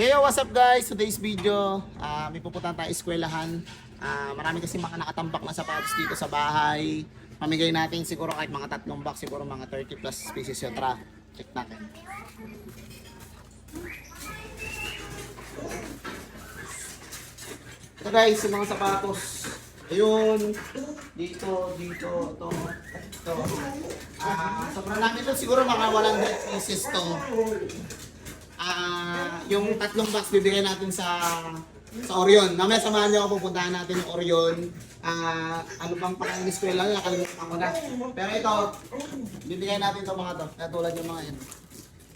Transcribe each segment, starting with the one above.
Hey, what's up guys? Today's video, ah may pupuntahan tayo eskwelahan. Ah marami kasi mga nakatambak na sapatos dito sa bahay. Mamigay natin siguro kahit mga tatlong box, siguro mga 30 plus pieces yun. Tara, check natin. Ito guys, yung mga sapatos. Ayun, dito, dito, to, to. Ah, sobrang laki to, siguro mga 100 pieces to. Ah, yung tatlong box bibigyan natin sa sa Orion. Mamaya samahan niyo ako pupuntahan natin yung Orion. Ah, ano bang pangalan ng eskwela niya? Nakalimutan ko na. Pero ito, bibigyan natin itong mga to. Katulad yung mga yan.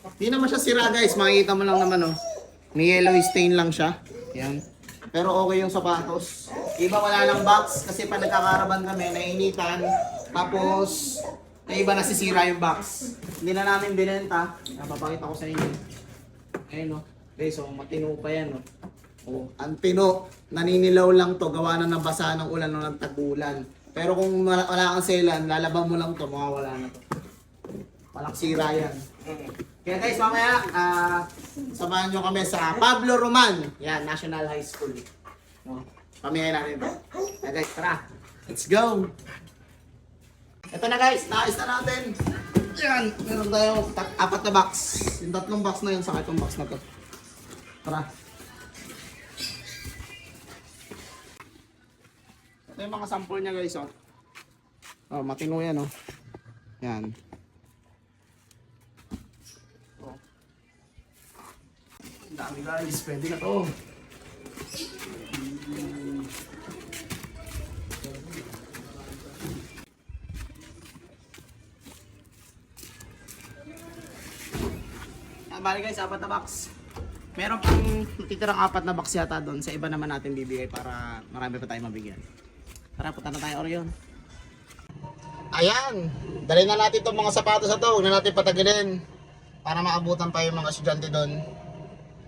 Hindi naman siya sira guys. Makikita mo lang naman oh. May yellow stain lang siya. Yan. Pero okay yung sapatos. Iba wala lang box kasi pa nagkakaraban kami, nainitan. Tapos, na iba nasisira yung box. Hindi na namin binenta. Napapakita ko sa inyo. Ayun o. Guys, so matino pa yan o. Oh, ang tino, naninilaw lang to, gawa na nabasa ng ulan o ng tagulan. Pero kung wala, wala kang selan, lalaban mo lang to, mawawala na to. Walang sira yan. Kaya guys, mamaya, ah, samahan nyo kami sa Pablo Roman. Yan, National High School. No? Pamiyay natin to. Kaya guys, tara. Let's go! Ito na guys, naayos na natin. Yan, meron tayo tat- apat na box. Yung tatlong box na yun, saka itong box na to. Tara. Ito yung mga sample niya guys, oh. Oh, matino yan, oh. Yan. Oh. Ang dami guys, pwede na to. Bali guys, apat na box. Meron pang titirang apat na box yata doon. Sa iba naman natin bibigay para marami pa tayong mabigyan. Tara, punta na tayo Orion. Ayan! Dali na natin itong mga sapatos na to. Huwag na natin patagilin. Para maabutan pa yung mga estudyante doon.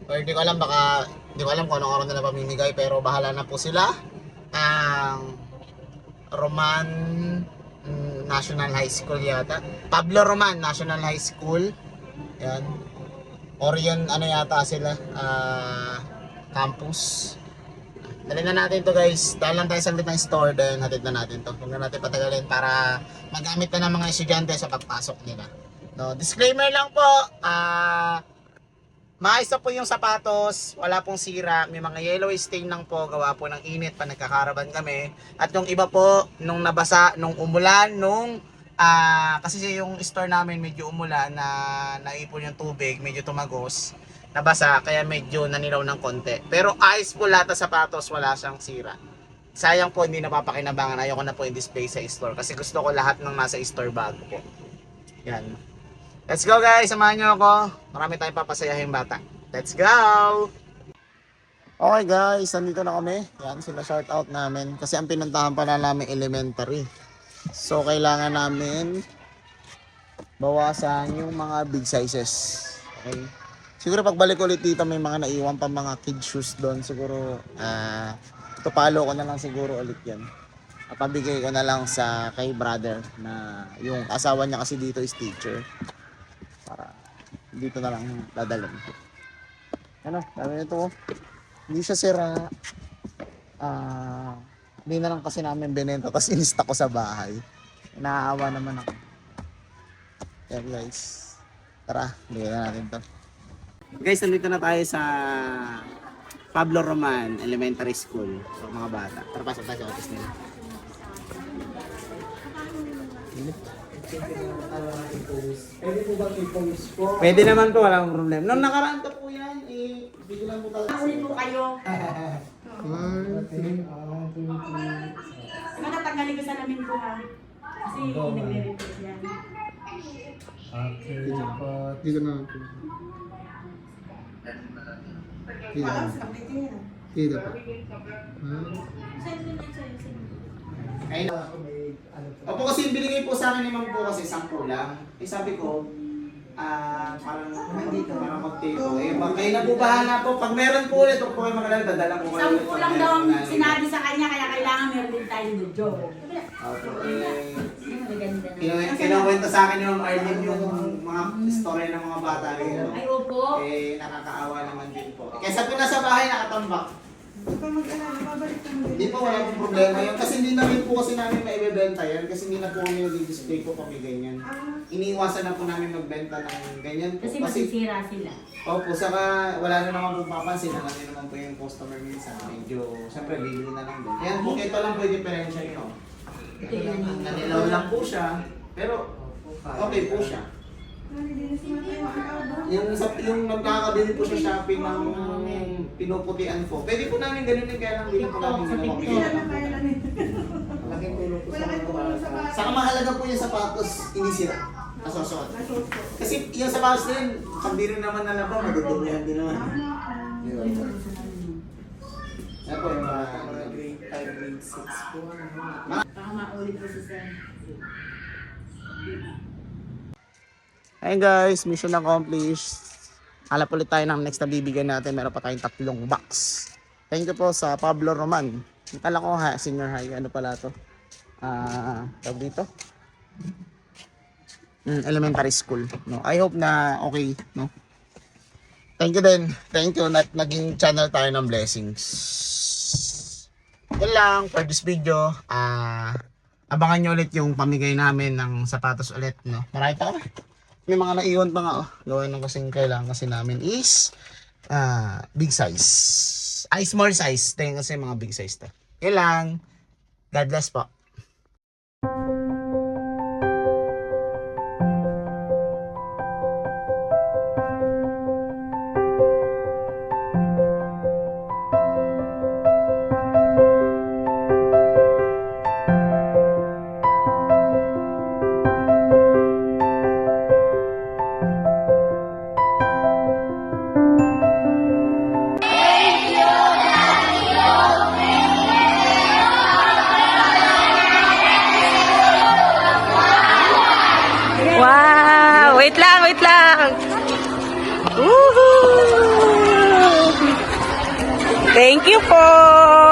Or di ko alam, baka, di ko alam kung anong araw nila pamimigay. Pero bahala na po sila. Ang Roman mm, National High School yata. Pablo Roman National High School. Yan. Orion ano yata sila. ah, campus. Dali na natin to guys. Dahil lang tayo sa ng store then hatid na natin to. Huwag na natin patagalin para magamit na ng mga estudyante sa pagpasok nila. No, disclaimer lang po. Ah Maayos na po yung sapatos, wala pong sira, may mga yellow stain lang po, gawa po ng init pa nagkakaraban kami. At yung iba po, nung nabasa, nung umulan, nung ah kasi yung store namin medyo umulan na naipon yung tubig, medyo tumagos, nabasa, kaya medyo nanilaw ng konti. Pero ayos po lahat ng sapatos, wala siyang sira. Sayang po hindi napapakinabangan, ayoko na po i-display sa store kasi gusto ko lahat ng nasa store bago po. Yan. Let's go guys, samahan nyo ako. Marami tayong papasayahin bata. Let's go! Okay guys, nandito na kami. Yan, sila shout out namin. Kasi ang pinuntahan pala namin elementary. So, kailangan namin bawasan yung mga big sizes. Okay? Siguro pagbalik ulit dito may mga naiwan pa mga kid shoes doon. Siguro, ah, tupalo ko na lang siguro ulit yan. Pabigay ko na lang sa kay brother na yung asawa niya kasi dito is teacher para dito na lang dadalhin ko. Ano, dami nito. oh. Hindi siya sira. Ah, hindi na lang kasi namin binenta tapos inista ko sa bahay. Naawa naman ako. Yan guys. Tara, bigyan na natin to. Guys, nandito na tayo sa Pablo Roman Elementary School. So mga bata. Tara, pasok tayo sa office nila. Pwede po bang i-post po? Pwede naman po, walang problem. Nung nakaraan to po yan, eh, bigyan po talaga. Huli po kayo. Ah, two, three. Matatanggalin ko sa namin po ha. Kasi nagre-repeat yan. Okay, dapat. Dito na po. Dito na. Dito po. Ayun. Ako may ano po. Opo kasi binigay po sa akin ni ma'am po kasi sample lang. Eh sabi ko, ah, parang nandito, parang magtito. Eh, ba, kayo na po bahala po. Pag meron po ulit, huwag po kayo magalala, dadala po kayo. Sampu lang Pag daw ang sinabi sa kanya, kaya kailangan meron din tayong video. Opo, eh, Maganda na. Kinu- Kinukwento sa akin yung Arlene yung mga istorya ng mga bata ngayon. Ay, opo. Eh, nakakaawa naman din po. Kesa po nasa bahay, nakatambak. Hindi po, wala pong problema yun. Kasi hindi na rin po kasi namin maibebenta yan. Kasi hindi na po kami nag-display po kami ganyan. Iniiwasan na po namin magbenta ng ganyan po. Kasi masisira sila. Opo, saka wala na naman pong papansin. Alam niyo naman po yung customer minsan. Medyo, siyempre, bibili na lang din. Yan po, ito lang po yung diferensya nyo. Ito yung naninilaw. Nanilaw lang po siya. Pero, okay po siya. Yung, sa, yung nagkakabili po sa shopping ng pinuputian po. Pwede po namin ganun yung kaya lang din po namin ginawa. Malaking tulong po sa mga Saka mahalaga po yung sapatos, hindi sira. Nasusuot. Kasi yung sapatos na yun, pag di rin naman nalaba, madudumihan din naman. Di po? Yung mga ano. grade 5, grade 6 po. Ano. Baka mauli po sa 7. Ayun guys, mission accomplished. Halap ulit tayo ng next na bibigyan natin. Meron pa tayong tatlong box. Thank you po sa Pablo Roman. Kala ko ha, senior high. Ano pala to? Ah, uh, dito? Mm, elementary school. No? I hope na okay. No? Thank you din. Thank you. Nag naging channel tayo ng blessings. Yan lang for this video. Ah, uh, abangan nyo ulit yung pamigay namin ng sapatos ulit. No? Marami pa kami. May mga naiwan pa nga, oh. Gawin ng kasing kailangan kasi namin is ah big size. Ay, small size. Tingin kasi mga big size to. Yan lang. God bless po. Wait lang, wait lang! Woohoo! Thank you po!